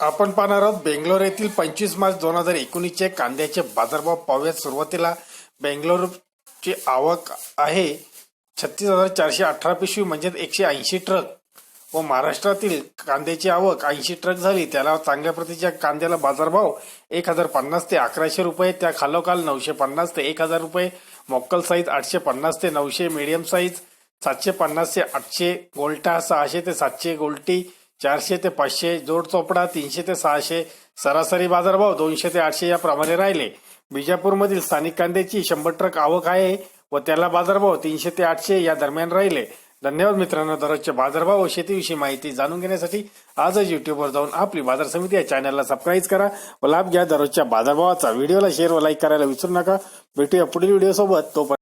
आपण पाहणार आहोत बेंगलोर येथील पंचवीस मार्च दोन हजार एकोणीसचे कांद्याचे बाजारभाव पाहूयात. सुरुवातीला बेंगलोरची आवक आहे छत्तीस हजार चारशे अठरा पिशवी म्हणजे एकशे ऐंशी ट्रक. व महाराष्ट्रातील कांद्याची आवक ऐंशी ट्रक झाली. त्याला चांगल्या प्रतीच्या कांद्याला बाजारभाव एक हजार पन्नास ते अकराशे रुपये. त्या खालोखाल नऊशे पन्नास ते एक हजार रुपये. मोक्कल साईज आठशे पन्नास ते नऊशे मिडियम साईज सातशे पन्नास ते आठशे गोल्टा सहाशे ते सातशे गोल्टी. चारशे ते पाचशे जोड चोपडा तीनशे ते सहाशे सरासरी बाजारभाव दोनशे ते आठशे याप्रमाणे राहिले. बिजापूरमधील स्थानिक कांद्याची शंभर ट्रक आवक आहे व त्याला बाजारभाव तीनशे ते आठशे या दरम्यान राहिले. धन्यवाद मित्रांनो दररोजचे बाजारभाव व शेतीविषयी माहिती जाणून घेण्यासाठी आजच युट्यूबवर जाऊन आपली बाजार समिती या चॅनलला सबस्क्राईब करा व लाभ घ्या. दररोजच्या बाजारभावाचा व्हिडिओला शेअर व लाईक करायला विसरू नका. भेटूया पुढील व्हिडिओ सोबत. तो